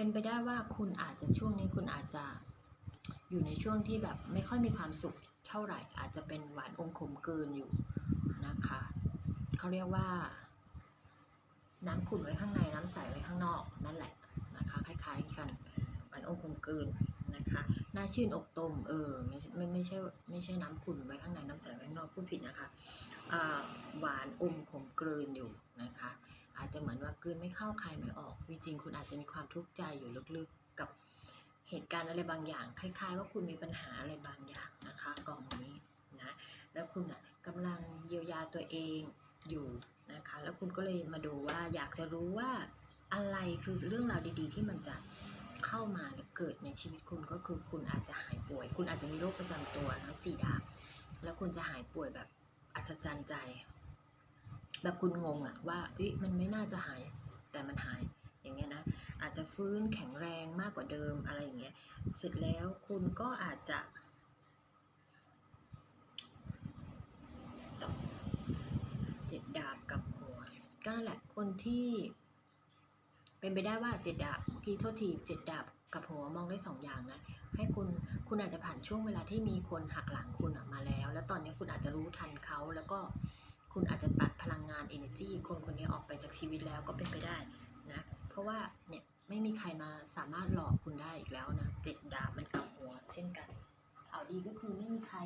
เป็นไปได้ว่าคุณอาจจะช่วงนี้คุณอาจจะอยู่ในช่วงที่แบบไม่ค่อยมีความสุขเท่าไหร่ อาจจะเป็นหวานอมขมเกินอยู่นะคะเขาเรียกว่า น้ำขุ่นไว้ข้างในน้ำใสไว้ข้างนอกนั่นแหละนะคะ คล้ายๆกันหวานอมขมเกินนะคะน้าชื่นอกตมเออไม่ไม่ไม่ใช่ไม่ใช่น้ำขุ่นไว้ข้างในน้ำใสไว้ข้างนอกพูดผิดนะคะหวานอมขมเกินอยู่นะคะ อาจจะเหมือนว่ากลืนไม่เข้าใคายไม่ออก จริงๆ คุณอาจจะมีความทุกข์ใจอยู่ลึกๆกับเหตุการณ์อะไรบางอย่าง คล้าย ๆ ว่าคุณมีปัญหาอะไรบางอย่างนะคะกล่องนี้นะแล้วคุณอะกำลังเยียวยาตัวเองอยู่นะคะ แล้วคุณก็เลยมาดูว่าอยากจะรู้ว่าอะไรคือเรื่องราวดีๆ ที่มันจะเข้ามาและเกิดในชีวิตคุณก็คือคุณอาจจะหายป่วย คุณอาจจะมีโรคประจำตัวนะสี่ดาบแล้วคุณจะหายป่วยแบบอัศจรรย์ใจ แบบคุณงงอะว่าเอ้ยมันไม่น่าจะหายแต่มันหายอย่างเงี้ยนะอาจจะฟื้นแข็งแรงมากกว่าเดิมอะไรอย่างเงี้ยเสร็จแล้วคุณก็อาจจะเจ็ดดาบกับหัวก็นั่นแหละคนที่ เป็นไปได้ว่าเจ็ดดาบเมื่อกี้โทษทีเจ็ดดาบกับหัวมองได้สองอย่างนะให้คุณคุณอาจจะผ่านช่วงเวลาที่มีคนหักหลังคุณออกมาแล้ว แล้วตอนนี้คุณอาจจะรู้ทันเขาแล้วก็คุณอาจจะตัดพลัง energy คนคนนี้ออกไปจากชีวิตแล้วก็เป็นไปได้นะ เพราะว่าเนี่ยไม่มีใครมาสามารถหลอกคุณได้อีกแล้วนะเจ็ดดาบมันกลับหัว เช่นกันข่าวดีก็คือไม่มีใคร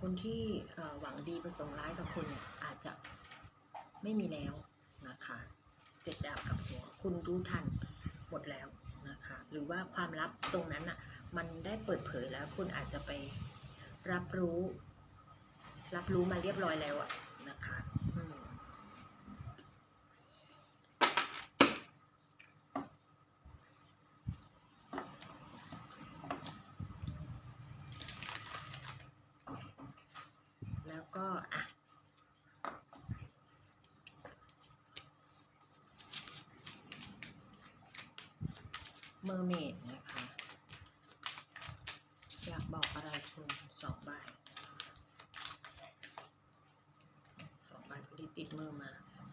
คนที่หวังดีประสงค์ร้ายกับคุณเนี่ยอาจจะไม่มีแล้วนะคะเจ็ดดาวกับหัว คุณรู้ทันหมดแล้วนะคะหรือว่าความลับตรงนั้นอะมันได้เปิดเผยแล้วคุณอาจจะไปรับรู้ รับรู้มาเรียบร้อยแล้วอะนะ คะแล้วก็อะเมอร์เมดนะคะ อยากบอกอะไรคุณสองใบสองใบพอ ดีติดมือมา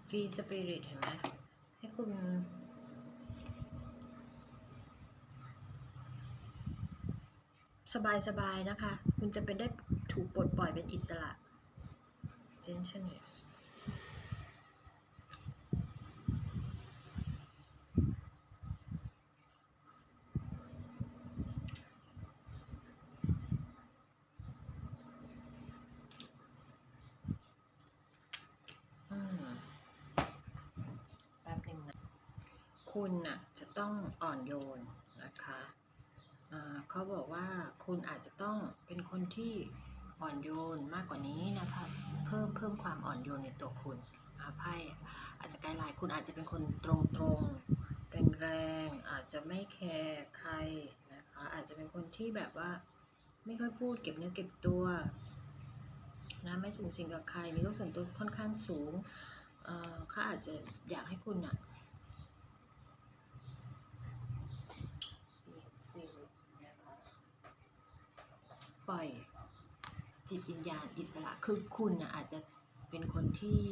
ฟรีสปิริตเห็นไหมให้คุณสบายๆนะคะ คุณจะเป็นได้ถูกปลดปล่อยเป็นอิสระ gentleness อืมแป๊บหนึ่งนะ คุณน่ะจะต้องอ่อนโยนนะคะเขาบอกว่าคุณอาจจะต้องเป็นคนที่อ่อนโยนมากกว่านี้นะคะเพิ่มเพิ่มความอ่อนโยนในตัวคุณอาไพ่อาจจะไกลไลน์คุณอาจจะเป็นคนตรงตรงแรงแรงๆอาจจะไม่แคร์ใครนะคะอาจจะเป็นคนที่แบบว่าไม่ค่อยพูดเก็บเนื้อเก็บตัวนะไม่สูงสิงกับใครมีโลกส่วนตัวค่อนข้างสูงเอ่อเขาอาจจะอยากให้คุณอะ ปล่อยจิตวิญญาณอิสระ คือคุณอะอาจจะเป็นคนที่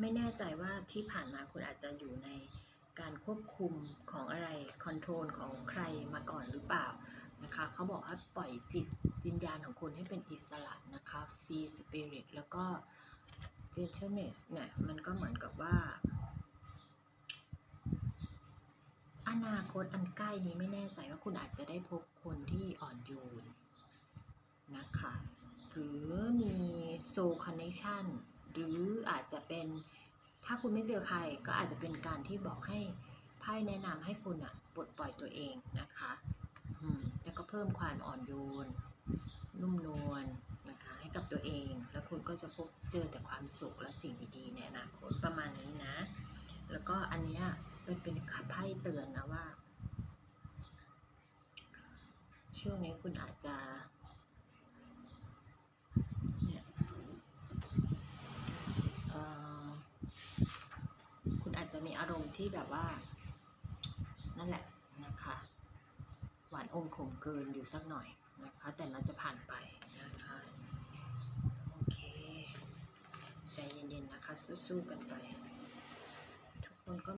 ไม่แน่ใจว่าที่ผ่านมาคุณอาจจะอยู่ในการควบคุมของอะไรคอนโทรลของใครมาก่อนหรือเปล่านะคะเขาบอกว่าปล่อยจิตวิญญาณของคุณให้เป็นอิสระนะคะ free spirit แล้วก็ gentleness เนี่ยมันก็เหมือนกับว่า อนาคตอันใกล้นี้ไม่แน่ใจว่าคุณอาจจะได้พบคน อ่อนโยนนะคะหรือมี soul connection หรืออาจจะเป็นถ้าคุณไม่เจอใครก็อาจจะเป็นการที่บอกให้ไพ่แนะนำให้คุณอะปลดปล่อยตัวเองนะคะแล้วก็เพิ่มความอ่อนโยน นุ่มนวลนะคะให้กับตัวเอง แล้วคุณก็จะพบเจอแต่ความสุขและสิ่งดีๆในอนาคตประมาณนี้นะ แล้วก็อันนี้เป็นเป็นไพ่เตือนนะว่า ช่วงนี้คุณอาจจะคุณอาจจะมีอารมณ์ที่แบบว่า นั่นแหละนะคะ หวานอมขมเกินอยู่สักหน่อยนะคะ แต่มันจะผ่านไปนะคะ โอเค ใจเย็นๆนะคะ สู้ๆกันไป